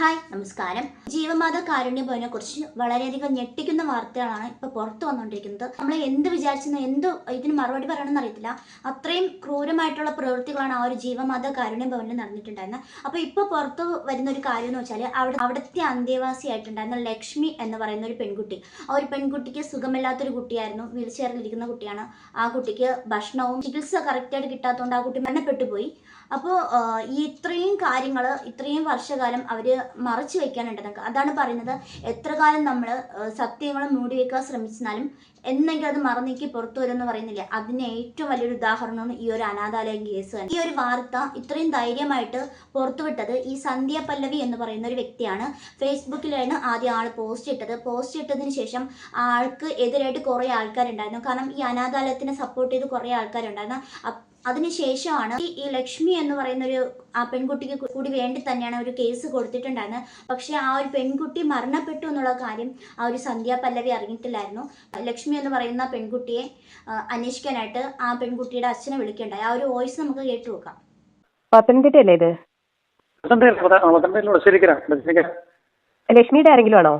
Hi നമസ്കാരം. ജീവമാത കാരുണ്യ ഭവനെ കുറിച്ച് വളരെയധികം ഞെട്ടിക്കുന്ന വാർത്തകളാണ് ഇപ്പൊ പുറത്തു വന്നുകൊണ്ടിരിക്കുന്നത്. നമ്മൾ എന്ത് വിചാരിച്ചെന്ന് എന്ത് ഇതിന് മറുപടി പറയണമെന്ന് അറിയത്തില്ല. അത്രയും ക്രൂരമായിട്ടുള്ള പ്രവൃത്തികളാണ് ആ ഒരു ജീവമാത കാരുണ്യ ഭവനിൽ നടന്നിട്ടുണ്ടായിരുന്നത്. അപ്പൊ ഇപ്പൊ പുറത്തു വരുന്ന ഒരു കാര്യം എന്ന് വെച്ചാൽ അവിടെ അവിടുത്തെ അന്തേവാസിയായിട്ടുണ്ടായിരുന്ന ലക്ഷ്മി എന്ന് പറയുന്ന ഒരു പെൺകുട്ടി. ആ ഒരു പെൺകുട്ടിക്ക് സുഖമില്ലാത്തൊരു കുട്ടിയായിരുന്നു. വീൽ ചെയറിലിരിക്കുന്ന കുട്ടിയാണ്. ആ കുട്ടിക്ക് ഭക്ഷണവും ചികിത്സ കറക്റ്റായിട്ട് കിട്ടാത്തതുകൊണ്ട് ആ കുട്ടി മരണപ്പെട്ടു പോയി. അപ്പോൾ ഇത്രയും കാര്യങ്ങൾ ഇത്രയും വർഷകാലം അവർ മറച്ചു വെക്കാനുണ്ടെന്നൊക്കെ അതാണ് പറയുന്നത് എത്ര കാലം നമ്മൾ സത്യങ്ങൾ മൂടി വെക്കാൻ ശ്രമിച്ചാലും എന്നെങ്കിലും അത് മറന്നേക്ക് പുറത്തു വരുമെന്ന് പറയുന്നില്ല? അതിന് ഏറ്റവും വലിയൊരു ഉദാഹരണമാണ് ഈ ഒരു അനാഥാലയം കേസ് തന്നെ. ഈ ഒരു വാർത്ത ഇത്രയും ധൈര്യമായിട്ട് പുറത്തുവിട്ടത് ഈ സന്ധ്യ പല്ലവി എന്ന് പറയുന്ന ഒരു വ്യക്തിയാണ്. ഫേസ്ബുക്കിലാണ് ആദ്യം ആൾ പോസ്റ്റ് ഇട്ടത്. പോസ്റ്റ് ഇട്ടതിന് ശേഷം ആൾക്ക് എതിരായിട്ട് കുറേ ആൾക്കാരുണ്ടായിരുന്നു. കാരണം ഈ അനാഥാലയത്തിനെ സപ്പോർട്ട് ചെയ്ത് കുറേ ആൾക്കാരുണ്ടായിരുന്നു. അതിനുശേഷമാണ് ഈ ഈ ലക്ഷ്മി എന്ന് പറയുന്ന ഒരു ആ പെൺകുട്ടിക്ക് കൂടി വേണ്ടി തന്നെയാണ് ഒരു കേസ് കൊടുത്തിട്ടുണ്ടായിരുന്നത്. പക്ഷേ ആ ഒരു പെൺകുട്ടി മരണപ്പെട്ടു എന്നുള്ള കാര്യം ആ ഒരു സന്ധ്യ പല്ലവി അറിഞ്ഞിട്ടില്ലായിരുന്നു. ലക്ഷ്മി എന്ന് പറയുന്ന പെൺകുട്ടിയെ അന്വേഷിക്കാനായിട്ട് ആ പെൺകുട്ടിയുടെ അച്ഛനെ വിളിക്കണ്ടായി. ആ ഒരു വോയിസ് നമുക്ക് കേട്ടു നോക്കാം. പത്തനംതിട്ടയല്ലേ ഇത്? ലക്ഷ്മിയുടെ ആരെങ്കിലും ആണോ?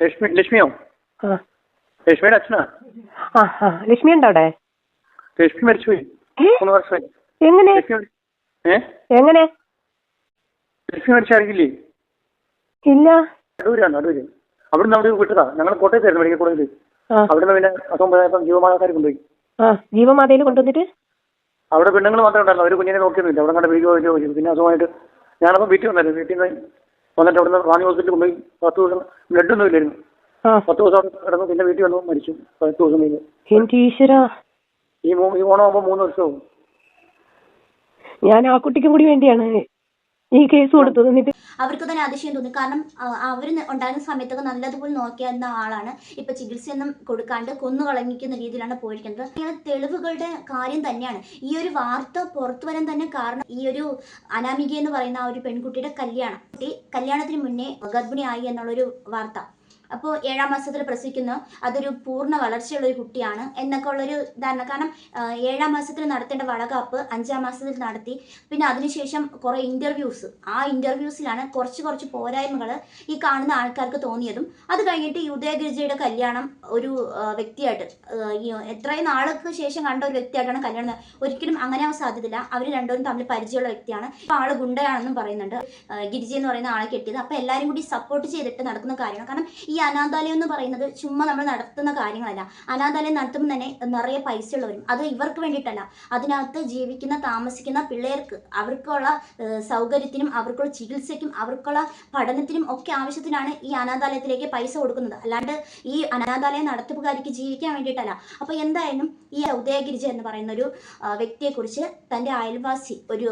ലക്ഷ്മി ലക്ഷ്മിയോ? ആ. ലക്ഷ്മിയുടെ അച്ഛനാ? ലക്ഷ്മി ഉണ്ടോ അവിടെ? ലക്ഷ്മി മരിച്ചുപോയി? മൂന്ന് വർഷമായി എങ്ങനെ? എങ്ങനെ? ലക്ഷ്മി മരിച്ച അറിയില്ലേ? ഇല്ല. അടൂരാണ് അടൂര് അവിടുന്ന് അവിടെ വിട്ടതാ. ഞങ്ങൾ കോട്ടയത്തായിരുന്നു മെഡിക്കൽ കോളേജിൽ അവിടുന്ന് പിന്നെ അസംബന്ധമായപ്പം ജീവമാതാക്കാർ കൊണ്ടുപോയി. ജീവമാതയിൽ കൊണ്ടുവന്നിട്ട്? അവിടെ പെണ്ണുങ്ങൾ മാത്രമേ ഉണ്ടായിരുന്നു അവർ കുഞ്ഞിനെ നോക്കിയൊന്നുമില്ല. അവിടെ കണ്ട വീഡിയോ പോയി ചെയ്തു പിന്നെ അസുഖമായിട്ട് ഞാനപ്പോൾ വീട്ടിൽ വന്നായിരുന്നു. വീട്ടിൽ നിന്ന് വന്നിട്ട് അവിടുന്ന് റാണി ഹോസ്പിറ്റലിൽ കൊണ്ടുപോയി. പത്ത് ദിവസം ബ്ലഡ് ഒന്നും ഇല്ലായിരുന്നു. പത്ത് ദിവസം അവിടെ കിടന്നു പിന്നെ വീട്ടിൽ വന്നു മരിച്ചു. പത്ത് ദിവസം കഴിഞ്ഞ്. ഈ മൂ- ഈ ഓണമാകുമ്പോ മൂന്ന് വർഷവും. ഞാൻ ആ കുട്ടിക്കും കൂടി വേണ്ടിയാണ് ഈ കേസ് കൊടുത്തത്. എന്നിട്ട് അവർക്ക് തന്നെ അതിശയം തോന്നി. കാരണം അവർ ഉണ്ടായിരുന്ന സമയത്തൊക്കെ നല്ലതുപോലെ നോക്കിയിരുന്ന ആളാണ്. ഇപ്പൊ ചികിത്സയൊന്നും കൊടുക്കാണ്ട് കൊന്നു കളഞ്ഞിക്കുന്ന രീതിയിലാണ് പോയിരിക്കുന്നത്. ഇങ്ങനെ തെളിവുകളുടെ കാര്യം തന്നെയാണ്. ഈ ഒരു വാർത്ത പുറത്തു വരാൻ തന്നെ കാരണം ഈ ഒരു അനാമിക എന്ന് പറയുന്ന ആ ഒരു പെൺകുട്ടിയുടെ കല്യാണം. കുട്ടി കല്യാണത്തിന് മുന്നേ ഗർഭിണിയായി എന്നുള്ളൊരു വാർത്ത. അപ്പോൾ ഏഴാം മാസത്തിൽ പ്രസവിക്കുന്നു. അതൊരു പൂർണ വളർച്ചയുള്ള ഒരു കുട്ടിയാണ്. എന്നൊക്കെ ഉള്ളൊരു ധാരണ. കാരണം ഏഴാം മാസത്തിൽ നടത്തേണ്ട വളകാപ്പ് അഞ്ചാം മാസത്തിൽ നടത്തി. പിന്നെ അതിനുശേഷം കുറേ ഇന്റർവ്യൂസ് ആ ഇന്റർവ്യൂസിലാണ് കുറച്ച് കുറച്ച് പോരായ്മകൾ ഈ കാണുന്ന ആൾക്കാർക്ക് തോന്നിയതും. അത് കഴിഞ്ഞിട്ട് ഈ ഉദയഗിരിജയുടെ കല്യാണം ഒരു വ്യക്തിയായിട്ട് എത്രയും നാൾക്ക് ശേഷം കണ്ട ഒരു വ്യക്തിയായിട്ടാണ് കല്യാണം ഒരിക്കലും അങ്ങനെ ആവാൻ സാധ്യതയില്ല. അവർ രണ്ടുപേരും തമ്മിൽ പരിചയമുള്ള വ്യക്തിയാണ്. ഇപ്പോൾ ആൾ ഗുണ്ടയാണെന്നും പറയുന്നുണ്ട്. ഗിരിജ എന്ന് പറയുന്ന ആളെ കെട്ടിയത്. അപ്പോൾ എല്ലാവരും കൂടി സപ്പോർട്ട് ചെയ്തിട്ട് നടക്കുന്ന കാര്യമാണ്. കാരണം ഈ അനാഥാലയം എന്ന് പറയുന്നത് ചുമ്മാ നമ്മൾ നടത്തുന്ന കാര്യങ്ങളല്ല. അനാഥാലയം നടത്തുമ്പോൾ തന്നെ നിറയെ പൈസ ഉള്ളവരും അത് ഇവർക്ക് വേണ്ടിയിട്ടല്ല. അതിനകത്ത് ജീവിക്കുന്ന താമസിക്കുന്ന പിള്ളേർക്ക് അവർക്കുള്ള സൗകര്യത്തിനും അവർക്കുള്ള ചികിത്സയ്ക്കും അവർക്കുള്ള പഠനത്തിനും ഒക്കെ ആവശ്യത്തിനാണ് ഈ അനാഥാലയത്തിലേക്ക് പൈസ കൊടുക്കുന്നത്. അല്ലാണ്ട് ഈ അനാഥാലയം നടത്തിപ്പുകാരിക്ക് ജീവിക്കാൻ വേണ്ടിയിട്ടല്ല. അപ്പോൾ എന്തായാലും ഈ ഉദയഗിരിജ എന്ന് പറയുന്ന ഒരു വ്യക്തിയെ വ്യക്തിയെക്കുറിച്ച് തന്റെ അയൽവാസി ഒരു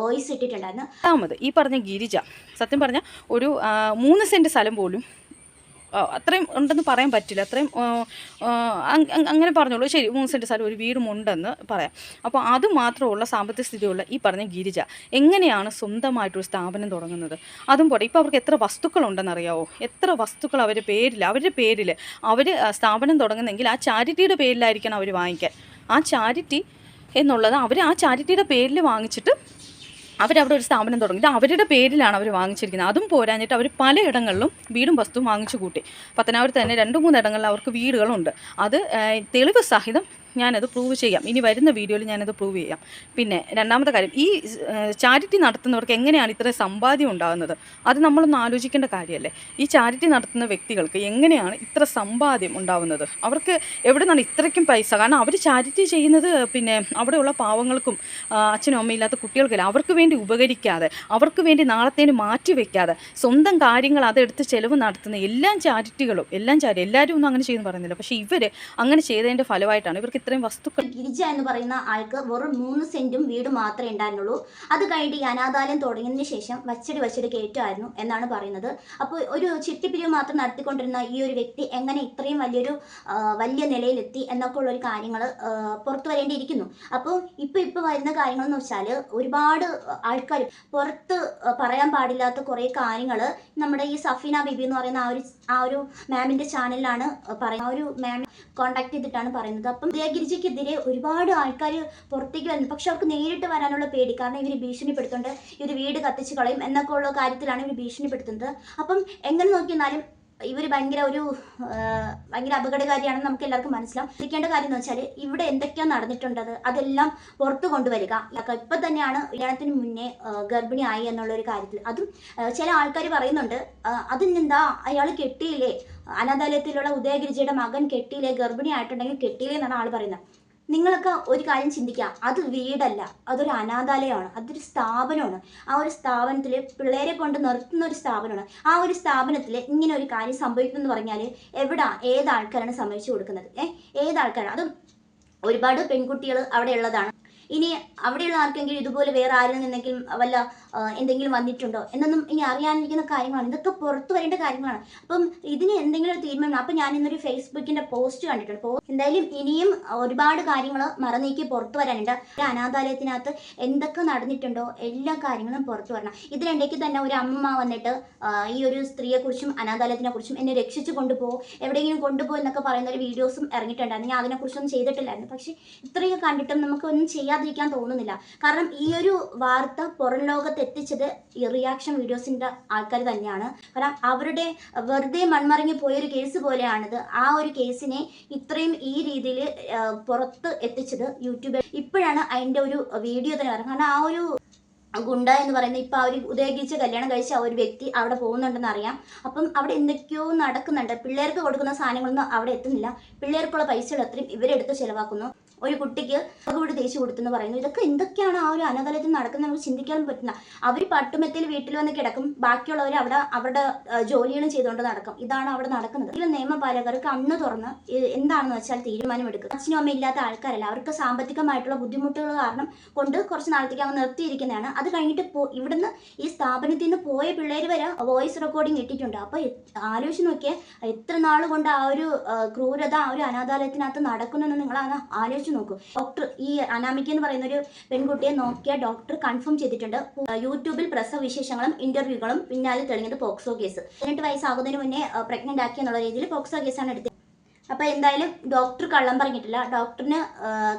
വോയിസ് ഇട്ടിട്ടുണ്ടായിരുന്നു. ഈ പറഞ്ഞ ഗിരിജ സത്യം പറഞ്ഞ ഒരു മൂന്ന് സെന്റ് സ്ഥലം പോലും അത്രയും ഉണ്ടെന്ന് പറയാൻ പറ്റില്ല. അത്രയും അങ്ങനെ പറഞ്ഞോളൂ. ശരി മൂന്ന് സെന്റ് സ്ഥലം ഒരു വീടും ഉണ്ടെന്ന് പറയാം. അപ്പോൾ അത് മാത്രമുള്ള സാമ്പത്തിക സ്ഥിതിയുള്ള ഈ പറഞ്ഞ ഗിരിജ എങ്ങനെയാണ് സ്വന്തമായിട്ടൊരു സ്ഥാപനം തുടങ്ങുന്നത്? അതും പോട്ടെ ഇപ്പോൾ അവർക്ക് എത്ര വസ്തുക്കളുണ്ടെന്ന് അറിയാവോ എത്ര വസ്തുക്കൾ അവരുടെ പേരിൽ അവരുടെ പേരിൽ അവർ സ്ഥാപനം തുടങ്ങുന്നെങ്കിൽ ആ ചാരിറ്റിയുടെ പേരിലായിരിക്കണം അവർ വാങ്ങിക്കാൻ. ആ ചാരിറ്റി എന്നുള്ളത് അവർ ആ ചാരിറ്റിയുടെ പേരിൽ വാങ്ങിച്ചിട്ട് അവരവിടെ ഒരു സ്ഥാപനം തുടങ്ങി. ഇത് അവരുടെ പേരിലാണ് അവർ വാങ്ങിച്ചിരിക്കുന്നത്. അതും പോരാഞ്ഞിട്ട് അവർ പലയിടങ്ങളിലും വീടും വസ്തുവും വാങ്ങിച്ചു കൂട്ടി. പത്തനാപുരത്ത് തന്നെ രണ്ട് മൂന്ന് ഇടങ്ങളിൽ അവർക്ക് വീടുകളുണ്ട്. അത് തെളിവ് സഹിതം ഞാനത് പ്രൂവ് ചെയ്യാം. ഇനി വരുന്ന വീഡിയോയിൽ ഞാനത് പ്രൂവ് ചെയ്യാം. പിന്നെ രണ്ടാമത്തെ കാര്യം ഈ ചാരിറ്റി നടത്തുന്നവർക്ക് എങ്ങനെയാണ് ഇത്ര സമ്പാദ്യം ഉണ്ടാകുന്നത്? അത് നമ്മളൊന്ന് ആലോചിക്കേണ്ട കാര്യമല്ലേ? ഈ ചാരിറ്റി നടത്തുന്ന വ്യക്തികൾക്ക് എങ്ങനെയാണ് ഇത്ര സമ്പാദ്യം ഉണ്ടാകുന്നത്? അവർക്ക് എവിടെ നിന്നാണ് ഇത്രയ്ക്കും പൈസ? കാരണം അവർ ചാരിറ്റി ചെയ്യുന്നത് പിന്നെ അവിടെയുള്ള പാവങ്ങൾക്കും അച്ഛനും അമ്മയും ഇല്ലാത്ത കുട്ടികൾക്കില്ല. അവർക്ക് വേണ്ടി ഉപകരിക്കാതെ അവർക്ക് വേണ്ടി നാളത്തേന് മാറ്റി വെക്കാതെ സ്വന്തം കാര്യങ്ങൾ അതെടുത്ത് ചെലവ് നടത്തുന്ന എല്ലാ ചാരിറ്റികളും എല്ലാം ചാരി എല്ലാവരും ഒന്നും അങ്ങനെ ചെയ്യുന്നു പറയുന്നില്ല. പക്ഷേ ഇവർ അങ്ങനെ ചെയ്തതിന്റെ ഫലമായിട്ടാണ് ഇവർക്ക് ഇത്രയും വസ്തുക്കൾ ഗിരിജ എന്ന് പറയുന്ന ആൾക്ക് വെറും മൂന്ന് സെന്റും വീട് മാത്രമേ ഉണ്ടായിരുന്നുള്ളൂ. അത് കഴിഞ്ഞിട്ട് ഈ അനാഥാലയം തുടങ്ങിയതിന് ശേഷം വച്ചടി വച്ചടി കയറ്റമായിരുന്നു എന്നാണ് പറയുന്നത്. അപ്പോൾ ഒരു ചിട്ടിപ്പിരിവ് മാത്രം നടത്തിക്കൊണ്ടിരുന്ന ഈ ഒരു വ്യക്തി എങ്ങനെ ഇത്രയും വലിയൊരു വലിയ നിലയിലെത്തി എന്നൊക്കെ ഉള്ള ഒരു കാര്യങ്ങൾ പുറത്തു വരേണ്ടിയിരിക്കുന്നു. അപ്പോൾ ഇപ്പോൾ ഇപ്പോൾ വരുന്ന കാര്യങ്ങൾ എന്ന് വെച്ചാൽ ഒരുപാട് ആൾക്കാർ പുറത്ത് പറയാൻ പാടില്ലാത്ത കുറേ കാര്യങ്ങൾ നമ്മുടെ ഈ സഫീന ബിബി എന്ന് പറയുന്ന ആ ഒരു ആ ഒരു മാമിന്റെ ചാനലിലാണ് പറയുന്നത്. ആ ഒരു മാം കോണ്ടാക്ട് ചെയ്തിട്ടാണ് പറയുന്നത്. അപ്പം ഉദയഗിരിജയ്ക്കെതിരെ ഒരുപാട് ആൾക്കാർ പുറത്തേക്ക് വന്നു. പക്ഷെ അവർക്ക് നേരിട്ട് വരാനുള്ള പേടി. കാരണം ഇവർ ഭീഷണിപ്പെടുത്തുന്നുണ്ട്. ഇവർ വീട് കത്തിച്ച് കളയും. എന്നൊക്കെ ഉള്ള കാര്യത്തിലാണ് ഇവർ ഭീഷണിപ്പെടുത്തുന്നത്. അപ്പം എങ്ങനെ നോക്കിയെന്നാലും ഇവർ ഭയങ്കര ഒരു ഭയങ്കര അപകടകാരിയാണെന്ന് നമുക്ക് എല്ലാവർക്കും മനസ്സിലാവും. ശ്രദ്ധിക്കേണ്ട കാര്യം എന്ന് വെച്ചാൽ ഇവിടെ എന്തൊക്കെയാണ് നടന്നിട്ടുണ്ടത് അതെല്ലാം പുറത്തു കൊണ്ടുവരിക. ഇപ്പൊ തന്നെയാണ് കല്യാണത്തിന് മുന്നേ ഗർഭിണിയായി എന്നുള്ള ഒരു കാര്യത്തിൽ അതും ചില ആൾക്കാർ പറയുന്നുണ്ട് അതിനെന്താ അയാൾ കെട്ടിയില്ലേ? അനാഥാലയത്തിലുള്ള ഉദയഗിരിജിയുടെ മകൻ കെട്ടിയില്ലേ? ഗർഭിണി ആയിട്ടുണ്ടെങ്കിൽ കെട്ടിയില്ലേ എന്നാണ് ആൾ പറയുന്നത്. നിങ്ങളൊക്കെ ഒരു കാര്യം ചിന്തിക്കുക. അത് വീടല്ല. അതൊരു അനാഥാലയമാണ്. അതൊരു സ്ഥാപനമാണ്. ആ ഒരു സ്ഥാപനത്തിൽ പിള്ളേരെ കൊണ്ട് നിർത്തുന്ന ഒരു സ്ഥാപനമാണ്. ആ ഒരു സ്ഥാപനത്തിൽ ഇങ്ങനെ ഒരു കാര്യം സംഭവിക്കുന്നു എന്ന് പറഞ്ഞാൽ എവിടാ? ഏത് സമ്മതിച്ചു കൊടുക്കുന്നത്? ഏഹ് ഏത് ആൾക്കാരാണ് അതും ഒരുപാട് പെൺകുട്ടികൾ അവിടെ ഉള്ളതാണ് ഇനി അവിടെയുള്ള ആർക്കെങ്കിലും ഇതുപോലെ വേറെ ആരിൽ നിന്നെങ്കിലും വല്ല എന്തെങ്കിലും വന്നിട്ടുണ്ടോ? എന്നൊന്നും ഇനി അറിയാനിരിക്കുന്ന കാര്യങ്ങളാണ്. ഇതൊക്കെ പുറത്തു വരേണ്ട കാര്യങ്ങളാണ്. അപ്പം ഇതിന് എന്തെങ്കിലും ഒരു തീരുമാനം അപ്പം ഞാൻ ഇന്നൊരു ഫേസ്ബുക്കിന്റെ പോസ്റ്റ് കണ്ടിട്ടുണ്ട്. എന്തായാലും ഇനിയും ഒരുപാട് കാര്യങ്ങൾ മറന്നേക്ക് പുറത്തു വരാനുണ്ട്. അനാഥാലയത്തിനകത്ത് എന്തൊക്കെ നടന്നിട്ടുണ്ടോ എല്ലാ കാര്യങ്ങളും പുറത്തു വരണം. ഇതിനിടയ്ക്ക് തന്നെ ഒരു അമ്മ വന്നിട്ട് ഈ ഒരു സ്ത്രീയെക്കുറിച്ചും അനാഥാലയത്തിനെ കുറിച്ചും എന്നെ രക്ഷിച്ചു കൊണ്ടുപോകും എവിടെയെങ്കിലും കൊണ്ടുപോകും എന്നൊക്കെ പറയുന്ന ഒരു വീഡിയോസും ഇറങ്ങിയിട്ടുണ്ടായിരുന്നു. ഞാൻ അതിനെക്കുറിച്ചൊന്നും ചെയ്തിട്ടില്ലായിരുന്നു. പക്ഷേ ഇത്രയൊക്കെ കണ്ടിട്ടും നമുക്ക് ഒന്നും ചെയ്യാതിരിക്കാൻ തോന്നുന്നില്ല. കാരണം ഈ ഒരു വാർത്ത പുറം ലോകത്ത് എത്തിച്ചത് ഈ റിയാക്ഷൻ വീഡിയോസിന്റെ ആൾക്കാർ തന്നെയാണ്. കാരണം അവരുടെ വെറുതെ മൺമറിഞ്ഞു പോയൊരു കേസ് പോലെയാണിത്. ആ ഒരു കേസിനെ ഇത്രയും ഈ രീതിയിൽ പുറത്ത് എത്തിച്ചത് യൂട്യൂബിൽ ഇപ്പോഴാണ് അതിന്റെ ഒരു വീഡിയോ തന്നെ പറയുന്നത് കാരണം ആ ഒരു ഗുണ്ട എന്ന് പറയുന്ന ഇപ്പൊ ആ ഒരു കല്യാണം കഴിച്ച ആ ഒരു വ്യക്തി അവിടെ പോകുന്നുണ്ടെന്ന് അറിയാം. അപ്പം അവിടെ എന്തൊക്കെയോ നടക്കുന്നുണ്ട്. പിള്ളേർക്ക് കൊടുക്കുന്ന സാധനങ്ങളൊന്നും അവിടെ എത്തുന്നില്ല. പിള്ളേർക്കുള്ള പൈസകൾ അത്രയും ഇവരെടുത്ത് ചെലവാക്കുന്നു. ഒരു കുട്ടിക്ക് കൂടി തേച്ച് കൊടുത്തെന്ന് പറയുന്നു. ഇതൊക്കെ എന്തൊക്കെയാണ് ആ ഒരു അനകലത്തിൽ നടക്കുന്നത് നമുക്ക് ചിന്തിക്കാൻ പറ്റില്ല. അവർ പട്ടുമെത്തിൽ വീട്ടിൽ വന്ന് കിടക്കും. ബാക്കിയുള്ളവർ അവിടെ അവരുടെ ജോലികളും ചെയ്തുകൊണ്ട് നടക്കും. ഇതാണ് അവിടെ നടക്കുന്നത്. ഇതിൽ നിയമപാലകർ കണ്ണു തുറന്ന് എന്താണെന്ന് വെച്ചാൽ തീരുമാനമെടുക്കുക അച്ഛനും അമ്മ ഇല്ലാത്ത ആൾക്കാരല്ല. അവർക്ക് സാമ്പത്തികമായിട്ടുള്ള ബുദ്ധിമുട്ടുകൾ കാരണം കൊണ്ട് കുറച്ച് നാളത്തേക്ക് അങ്ങ് നിർത്തിയിരിക്കുന്നതാണ്. അത് കഴിഞ്ഞിട്ട് ഇവിടുന്ന് ഈ സ്ഥാപനത്തിൽ നിന്ന് പോയ പിള്ളേർ വരെ വോയിസ് റെക്കോർഡിംഗ് ഇട്ടിട്ടുണ്ട്. അപ്പോൾ ആലോചിച്ച് നോക്കിയാൽ എത്ര നാൾ കൊണ്ട് ആ ഒരു ക്രൂരത ആ ഒരു അനാഥാലയത്തിനകത്ത് നടക്കുന്നെന്ന് നിങ്ങളാണ് അത് ആലോചിച്ച് നോക്കൂ. ഡോക്ടർ ഈ അനാമിക എന്ന് പറയുന്ന ഒരു പെൺകുട്ടിയെ നോക്കിയ ഡോക്ടർ കൺഫേം ചെയ്തിട്ടുണ്ട്. യൂട്യൂബിൽ പ്രസവ വിശേഷങ്ങളും ഇന്റർവ്യൂകളും പിന്നാലെ തെളിഞ്ഞത് പോക്സോ കേസ്. പതിനെട്ട് വയസ്സാകുന്നതിന് മുന്നേ പ്രഗ്നന്റ് ആക്കി എന്നുള്ള രീതിയിൽ പോക്സോ കേസാണ് എടുത്തത് അപ്പോൾ എന്തായാലും ഡോക്ടർ കള്ളം പറഞ്ഞിട്ടില്ല. ഡോക്ടറിന്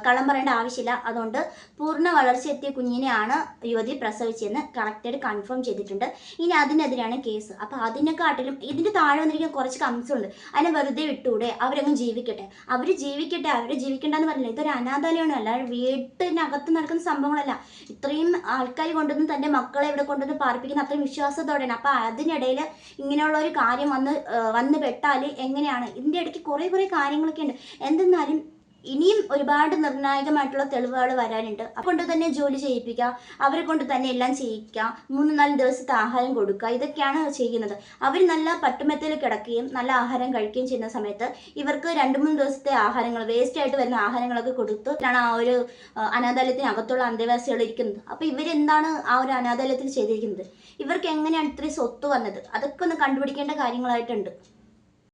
കള്ളം പറയേണ്ട ആവശ്യമില്ല. അതുകൊണ്ട് പൂർണ വളർച്ച എത്തിയ കുഞ്ഞിനെയാണ് യുവതി പ്രസവിച്ചതെന്ന് കളക്ടർ കൺഫേം ചെയ്തിട്ടുണ്ട്. ഇനി അതിനെതിരെയാണ് കേസ് അപ്പോൾ അതിനെക്കാട്ടിലും ഇതിന്റെ താഴെ വന്നിരിക്കുന്ന കുറച്ച് കംസുണ്ട് അതിനെ വെറുതെ വിട്ടൂടെ? അവരങ്ങ് ജീവിക്കട്ടെ. അവർ ജീവിക്കട്ടെ. അവർ ജീവിക്കണ്ടെന്ന് പറഞ്ഞില്ല. ഇതൊരു അനാഥാലയമാണ്. അല്ലാതെ വീട്ടിനകത്ത് നടക്കുന്ന സംഭവങ്ങളല്ല. ഇത്രയും ആൾക്കാർ കൊണ്ടുവന്ന് തന്റെ മക്കളെ ഇവിടെ കൊണ്ടുവന്ന് പാർപ്പിക്കുന്ന അത്രയും വിശ്വാസത്തോടെയാണ്. അപ്പോൾ അതിനിടയിൽ ഇങ്ങനെയുള്ള ഒരു കാര്യം വന്ന് വന്ന് പെട്ടാൽ എങ്ങനെയാണ്? ഇതിന്റെ ഇടയ്ക്ക് കുറേ കുറേ കാര്യങ്ങളൊക്കെ ഉണ്ട്. എന്തെന്നാലും ഇനിയും ഒരുപാട് നിർണായകമായിട്ടുള്ള തെളിവുകൾ വരാനുണ്ട്. അതുകൊണ്ട് തന്നെ ജോലി ചെയ്യിപ്പിക്കുക അവരെ കൊണ്ട് തന്നെ എല്ലാം ചെയ്യിക്കുക മൂന്ന് നാല് ദിവസത്തെ ആഹാരം കൊടുക്കുക. ഇതൊക്കെയാണ് ചെയ്യുന്നത്. അവർ നല്ല പട്ടുമെത്തയിൽ കിടക്കുകയും നല്ല ആഹാരം കഴിക്കുകയും ചെയ്യുന്ന സമയത്ത് ഇവർക്ക് രണ്ട് മൂന്ന് ദിവസത്തെ ആഹാരങ്ങൾ വേസ്റ്റ് ആയിട്ട് വരുന്ന ആഹാരങ്ങളൊക്കെ കൊടുത്തിട്ടാണ് ആ ഒരു അനാഥാലയത്തിനകത്തുള്ള അന്തേവാസികൾ ഇരിക്കുന്നത്. അപ്പോൾ ഇവരെന്താണ് ആ ഒരു അനാഥാലയത്തിൽ ചെയ്തിരിക്കുന്നത്? ഇവർക്ക് എങ്ങനെയാണ് ഇത്രയും സ്വത്ത് വന്നത്? അതൊക്കെ ഒന്ന് കണ്ടുപിടിക്കേണ്ട കാര്യങ്ങളായിട്ടുണ്ട്.